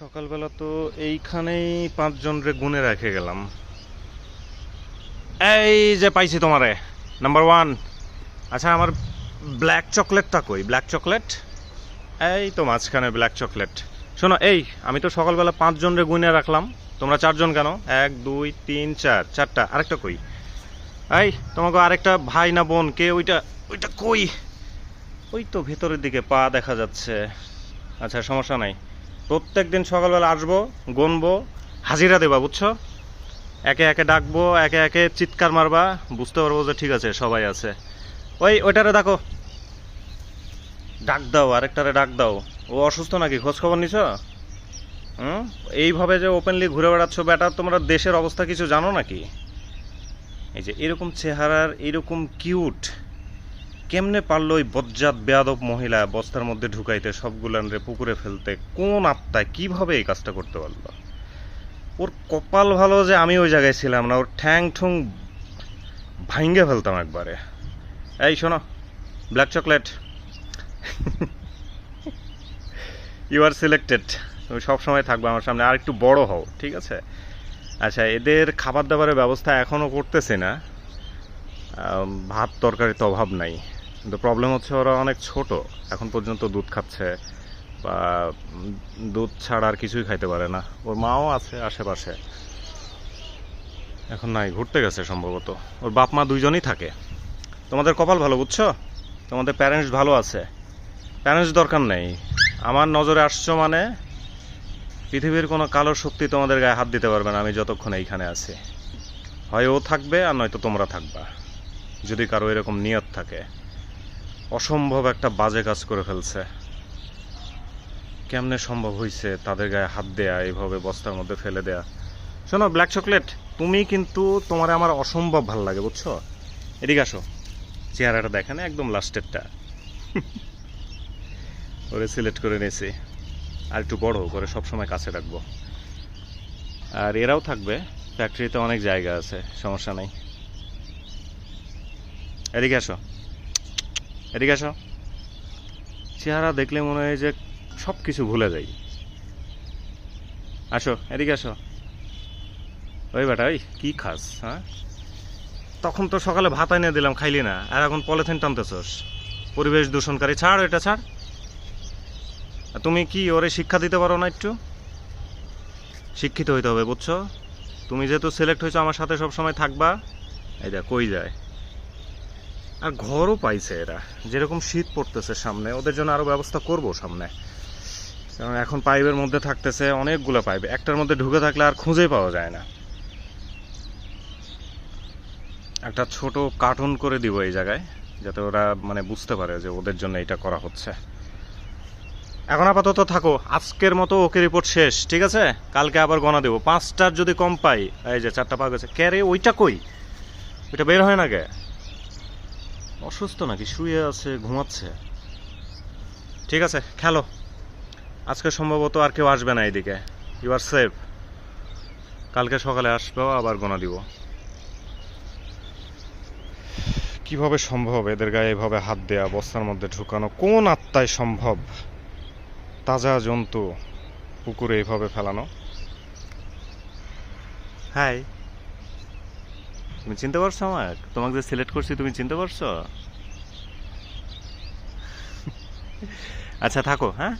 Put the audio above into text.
সকালবেলা তো এইখানেই পাঁচজন রে গুনে রেখে গেলাম। এই যে পাইছি তোমারে নাম্বার ওয়ান আচ্ছা আমার ব্ল্যাক চকলেটটা কই? ব্ল্যাক চকলেট এই তো মাঝখানে ব্ল্যাক চকলেট শোনো, এই, আমি তো সকালবেলা পাঁচজন রে গুনে রাখলাম। তোমরা চারজন কেন? এক, দুই, তিন, চার। চারটা, আরেকটা কই? এই, তোমাকে আরেকটা ভাই না বোন, কে ওইটা? ওইটা কই? ওই তো ভেতরের দিকে পা দেখা যাচ্ছে। আচ্ছা সমস্যা নাই। প্রত্যেক দিন সকালবেলা আসব, গুনবো, হাজিরা দেবা, বুঝছ? একে একে ডাকবো, একে একে চিৎকার মারবা, বুঝতে পারব যে ঠিক আছে, সবাই আছে। ওই, ওইটারে দেখো ডাক দাও, আরেকটারে ডাক দাও। ও অসুস্থ নাকি? খোঁজ খবর নিছ? হুম? এইভাবে যে ওপেনলি ঘুরে বেড়াচ্ছ, বেটা, তোমরা দেশের অবস্থা কিছু জানো নাকি? এই যে এরকম চেহারার, এরকম কিউট কেমনে পারল ওই বজ্জাত, বেয়াদব মহিলা বস্তার মধ্যে ঢুকাইতে সবগুলান রে পুকুরে ফেলতে? কোন আত্মায় কীভাবে এই কাজটা করতে পারল? ওর কপাল ভালো যে আমি ওই জায়গায় ছিলাম না, ওর ঠ্যাং ঠুং ভাঙ্গে ফেলতাম একবারে। এই শোনো black chocolate you are selected তুমি সবসময় থাকবে আমার সামনে আর একটু বড় হও, ঠিক আছে? আচ্ছা এদের খাবার দাবারের ব্যবস্থা এখনও করতেছে না। ভাত তরকারির তো অভাব নাই। কিন্তু প্রবলেম হচ্ছে ওরা অনেক ছোট। এখন পর্যন্ত দুধ খাচ্ছে বা দুধ ছাড়া আর কিছুই খাইতে পারে না। ওর মাও আছে আশেপাশে। এখন নাই, ঘুরতে গেছে সম্ভবত। ওর বাপ মা দুইজনই থাকে। তোমাদের কপাল ভালো, বুঝছ? তোমাদের প্যারেন্টস ভালো আছে। প্যারেন্টস দরকার নেই। আমার নজরে আসছো মানে পৃথিবীর কোনো কালো শক্তি তোমাদের গায়ে হাত দিতে পারবে না, আমি যতক্ষণ এইখানে আছি। হয় ও থাকবে আর নয়তো তোমরা থাকবা। যদি কারও এরকম নিয়ত থাকে। অসম্ভব একটা বাজে কাজ করে ফেলছে। কেমনে সম্ভব হয়েছে তাদের গায়ে হাত দেয়া এইভাবে বস্তার মধ্যে ফেলে দেয়া? শোনো ব্ল্যাক চকলেট তুমি কিন্তু তোমার আমার অসম্ভব ভালো লাগে, বুঝছ? এদিকে আসো। চেহারাটা দেখেন একদম লাস্টেরটা। ওরে সিলেক্ট করে নিয়েছি। আর একটু বড় করে সবসময় কাছে রাখব। আর এরাও থাকবে ফ্যাক্টরিতে অনেক জায়গা আছে, সমস্যা নাই। এদিকে আসো। এদিকে আসো। চেহারা দেখলে মনে হয় যে সব কিছু ভুলে যাই। আসো, এদিকে আসো। ওই বেটা, ওই কি খাস হ্যাঁ? তখন তো সকালে ভাত এনে দিলাম, খাইলি না। আর এখন পলিথিন টানতেছস। পরিবেশ দূষণকারী ছাড় এটা ছাড়। তুমি কি ওরে শিক্ষা দিতে পারো না একটু? শিক্ষিত হইতে হবে, বুঝছ? তুমি যেহেতু সিলেক্ট হয়েছো, আমার সাথে সব সময় থাকবা। এই কই যায়? আর ঘরও পাইছে এরা। যেরকম শীত পড়তেছে সামনে, ওদের জন্য আরও ব্যবস্থা করব সামনে। কারণ এখন পাইপের মধ্যে থাকতেছে অনেকগুলো পাইপ, একটার মধ্যে ঢুকে থাকলে আর খুঁজে পাওয়া যায় না। একটা ছোট কার্টুন করে দিব এই জায়গায়, যাতে ওরা মানে বুঝতে পারে যে ওদের জন্য এটা করা হচ্ছে। এখন আপাতত থাকো, আজকের মতো ওকে রিপোর্ট শেষ, ঠিক আছে? কালকে আবার গণা দেবো। পাঁচটার যদি কম পাই, এই যে চারটা পা গেছে। কে রে ওইটা কই? ওইটা বের হয় না কে? অসুস্থ নাকি? শুয়ে আছে, ঘুমাচ্ছে। ঠিক আছে, খেলো। আজকে সম্ভবত আর কেউ আসবে না এইদিকে ইউ আর সেফ কালকে সকালে আসবেও আবার গোনা দিব। কীভাবে সম্ভব এদের গায়ে এভাবে হাত দেয়া, বস্তার মধ্যে ঢুকানো? কোন আত্মায় সম্ভব? তাজা জন্তু, পুকুরে এইভাবে ফেলানো? হাই তুমি চিনতে পারছ আমাকে তোমাকে যে সিলেক্ট করছি তুমি চিনতে পারছ? আচ্ছা থাকো হ্যাঁ?